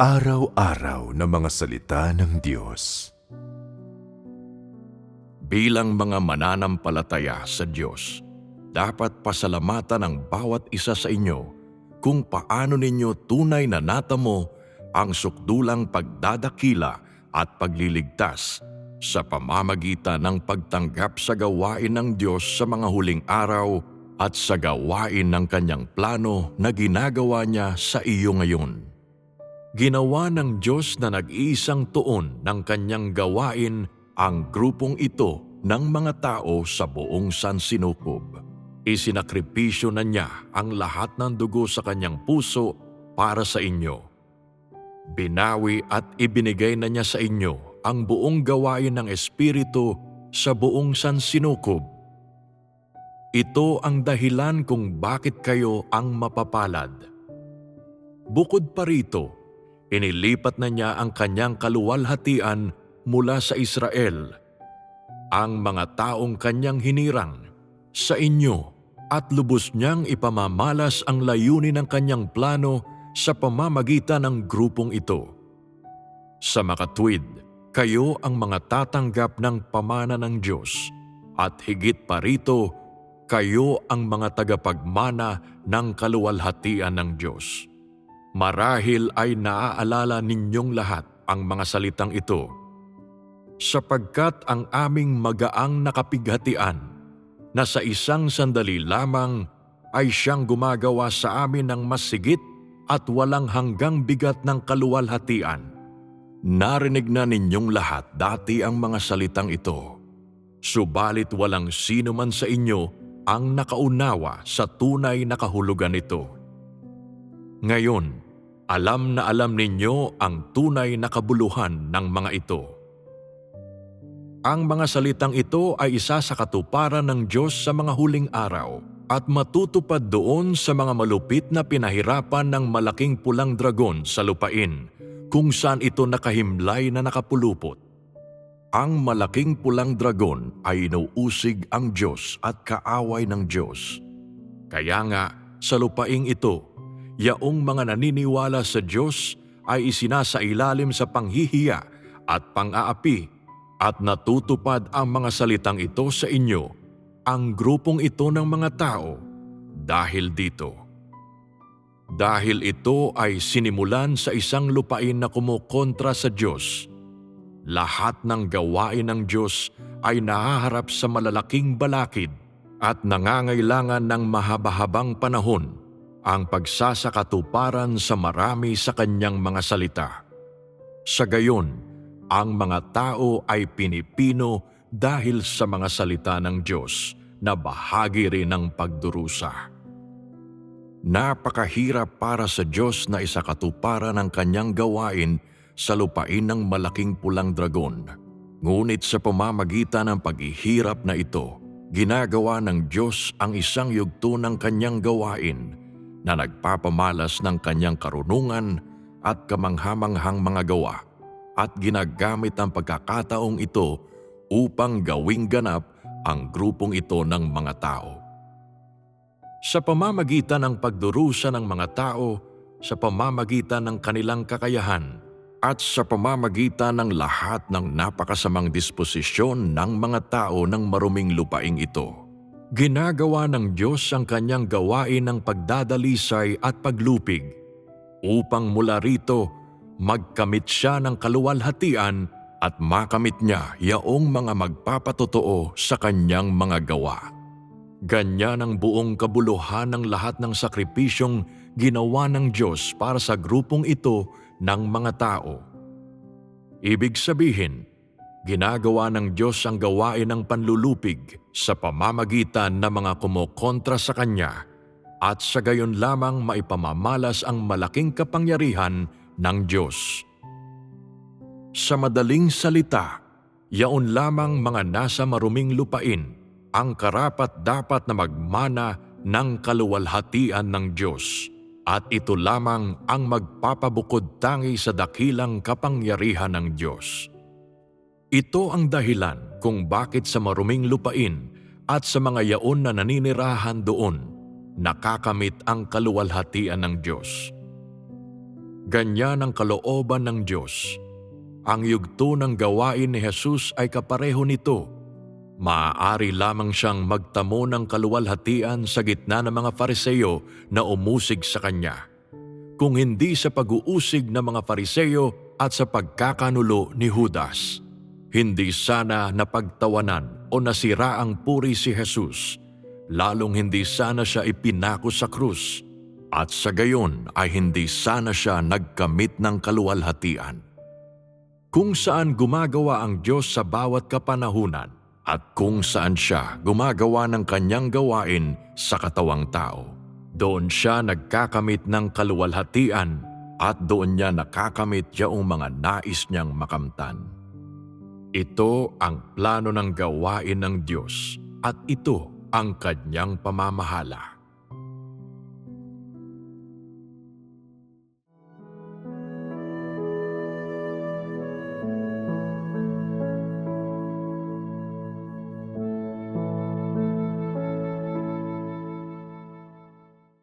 Araw-araw na mga salita ng Diyos. Bilang mga mananampalataya sa Diyos, dapat pasalamatan ang bawat isa sa inyo kung paano ninyo tunay na natamo ang sukdulang pagdadakila at pagliligtas sa pamamagitan ng pagtanggap sa gawain ng Diyos sa mga huling araw at sa gawain ng kanyang plano na ginagawa niya sa iyo ngayon. Ginawa ng Diyos na nag-iisang tuon ng kanyang gawain ang grupong ito ng mga tao sa buong sansinukob. Isinakripisyo na niya ang lahat ng dugo sa kanyang puso para sa inyo. Binawi at ibinigay na niya sa inyo ang buong gawain ng Espiritu sa buong sansinukob. Ito ang dahilan kung bakit kayo ang mapapalad. Bukod pa rito, inilipat na niya ang kanyang kaluwalhatian mula sa Israel, ang mga taong kanyang hinirang sa inyo at lubos niyang ipamamalas ang layunin ng kanyang plano sa pamamagitan ng grupong ito. Sa makatwid, kayo ang mga tatanggap ng pamana ng Diyos at higit pa rito, kayo ang mga tagapagmana ng kaluwalhatian ng Diyos. Marahil ay naaalala ninyong lahat ang mga salitang ito, sapagkat ang aming magaang nakapighatian na sa isang sandali lamang ay siyang gumagawa sa amin ng mas sigit at walang hanggang bigat ng kaluwalhatian. Narinig na ninyong lahat dati ang mga salitang ito, subalit walang sino man sa inyo ang nakaunawa sa tunay na kahulugan nito. Ngayon, alam na alam ninyo ang tunay na kabuluhan ng mga ito. Ang mga salitang ito ay isa sa katuparan ng Diyos sa mga huling araw at matutupad doon sa mga malupit na pinahirapan ng malaking pulang dragon sa lupain kung saan ito nakahimlay na nakapulupot. Ang malaking pulang dragon ay inuusig ang Diyos at kaaway ng Diyos. Kaya nga, sa lupaing ito, yaong mga naniniwala sa Diyos ay isinasailalim sa panghihiya at pang-aapi at natutupad ang mga salitang ito sa inyo, ang grupong ito ng mga tao, dahil dito. Dahil ito ay sinimulan sa isang lupain na kumukontra sa Diyos, lahat ng gawain ng Diyos ay nahaharap sa malalaking balakid at nangangailangan ng mahaba-habang panahon ang pagsasakatuparan sa marami sa kanyang mga salita. Sa gayon, ang mga tao ay pinipino dahil sa mga salita ng Diyos na bahagi rin ng pagdurusa. Napakahirap para sa Diyos na isakatuparan ang kanyang gawain sa lupain ng malaking pulang dragon. Ngunit sa pamamagitan ng paghihirap na ito, ginagawa ng Diyos ang isang yugto ng kanyang gawain na nagpapamalas ng kanyang karunungan at kamanghamanghang mga gawa at ginagamit ang pagkakataong ito upang gawing ganap ang grupong ito ng mga tao. Sa pamamagitan ng pagdurusa ng mga tao, sa pamamagitan ng kanilang kakayahan, at sa pamamagitan ng lahat ng napakasamang disposisyon ng mga tao ng maruming lupaing ito. Ginagawa ng Diyos ang kanyang gawain ng pagdadalisay at paglupig upang mula rito magkamit siya ng kaluwalhatian at makamit niya yaong mga magpapatotoo sa kanyang mga gawa. Ganyan ang buong kabuluhan ng lahat ng sakripisyong ginawa ng Diyos para sa grupong ito ng mga tao. Ibig sabihin, ginagawa ng Diyos ang gawain ng panlulupig sa pamamagitan ng mga kumokontra sa Kanya at sa gayon lamang maipamamalas ang malaking kapangyarihan ng Diyos. Sa madaling salita, yaon lamang mga nasa maruming lupain ang karapat dapat na magmana ng kaluwalhatian ng Diyos at ito lamang ang magpapabukod tangi sa dakilang kapangyarihan ng Diyos. Ito ang dahilan kung bakit sa maruming lupain at sa mga yaon na naninirahan doon, nakakamit ang kaluwalhatian ng Diyos. Ganyan ang kalooban ng Diyos. Ang yugto ng gawain ni Jesus ay kapareho nito. Maaari lamang siyang magtamo ng kaluwalhatian sa gitna ng mga fariseyo na umusig sa kanya. Kung hindi sa pag-uusig ng mga fariseyo at sa pagkakanulo ni Judas, hindi sana napagtawanan o nasira ang puri si Jesus, lalong hindi sana siya ipinako sa krus, at sa gayon ay hindi sana siya nagkamit ng kaluwalhatian kung saan gumagawa ang Diyos sa bawat kapanahunan at kung saan siya gumagawa ng kanyang gawain sa katawang tao. Doon siya nagkakamit ng kaluwalhatian at doon niya nakakamit yaong mga nais niyang makamtan. Ito ang plano ng gawain ng Diyos at ito ang kanyang pamamahala.